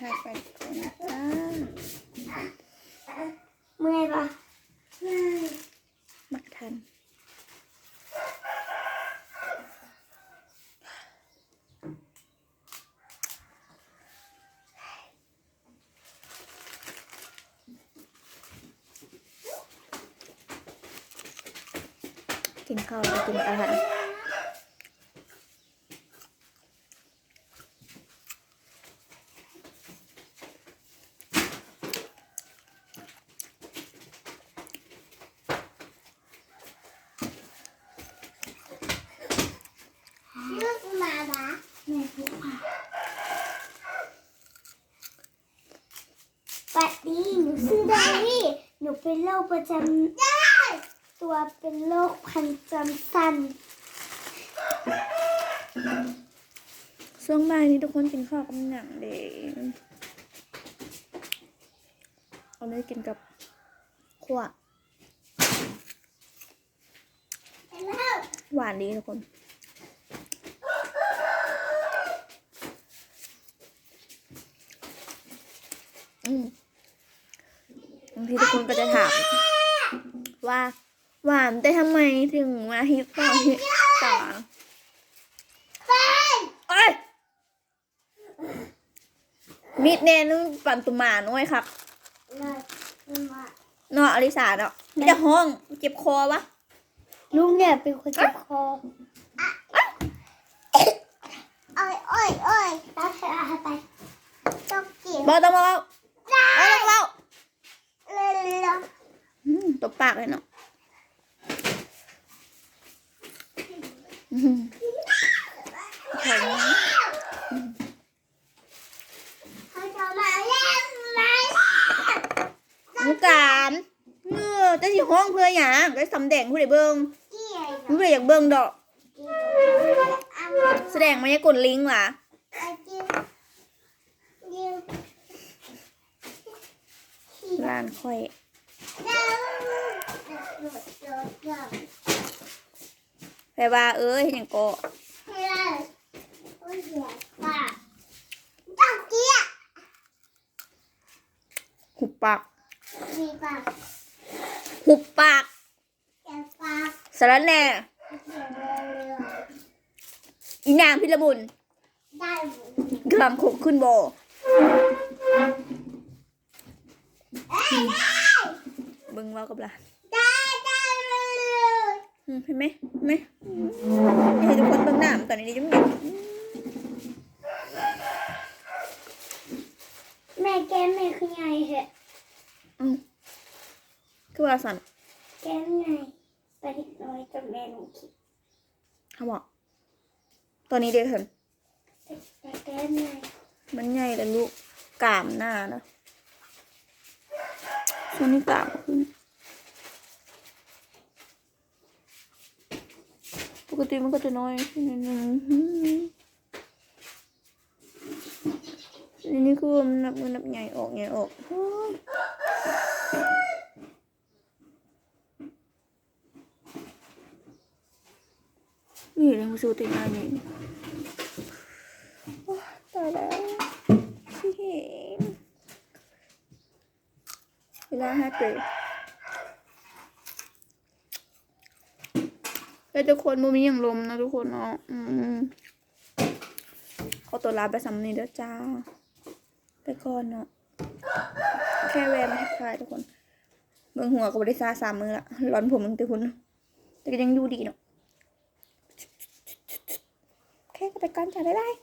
ค่ะไปก่อนนะจ้าเมื่อยปะมักทันกินข้าวแล้วกินอาหาร ลูกมาปะแม่ลูกมา ปัดดีหนูชื่อดาวี่หนูเป็นโรคประจำตัวเป็นโรคพันจำสันช่วงบ่ายนี้ทุกคนกินข้าวกับหนังเด็กเอาเลยกินกับขั่วหวานดีทุกคนอืม ทีทุกคนก็จะถามว่าหวานแต่ทำไมถึงมาฮิตต่อฮิตต่อเอ้ยมิดแน่นึงปั่นตุ่มหมาน้อยครับเลยมาเนาะอลิสาเนาะมีแต่ห้องเจ็บคอวะลุงเนี่ยเป็นคนเจ็บคอโอ้ยโอ้ยโอ้ยแล้วเธอเอาไปต้องกินบอต้องมาเว้าบอต้องมาเว้า เร็ว อืม ตบปากเลยเนาะอืมแข็งๆเขาจะมาเล่นไหน้องการเงือจะสิห้องเพื่อหยังได้สำแดงผู้ใดเบิ่งผู้ใดอยากเบิ่งดอก แสดงมายากลลิงก์ล่ะ ไปกินกิน ร้านค่อยแปลว่าเอ้ยเฮ็ดหยังก็ต้องเกี่ยหุบปากมีปากหุบปากแกปากสารแหน่เร็วอีนางพิรบุญๆได้หมดกำลังขบขึ้นบ่ เอ้ยได้เบิ่งเว่ากับหลานได้ได้เลยอืมเห็นไหมเห็นไหมอืมให้ทุกคนเบิ่งหน้ามันก่อนนี้จะไม่เห็นแม่แกแม่คือไงเหรออืมคือว่าสันแกไงไปนิดน้อยจนแม่หนูคิดเขาบอกตอนนี้เด็กเห็นแต่แกไงมันใหญ่แล้วลูกกามหน้านะ ช่วงนี้กามขึ้น ปกติมันก็จะน้อยขึ้นนิดนึงอันนี้คือมันนับมันนับใหญ่ออกใหญ่ออกนี่เลยมาสูติดหน้านี่โอ้ยตายแล้วพี่เห็น เวลาห้าเตยแล้วทุกคนมูมีอย่างลมนะทุกคนเนาะอืมขอตัวลาไปสำนีเด้อจ้า ไปก่อนเนาะ แค่แวะมาทักทายทุกคนเบิ่งหัวกับบริษัทสามมือละร้อนผมมึงแต่คุณแต่ก็ยังดูดีเนาะ แค่ก็ไปก่อนจ้าบ๊ายบาย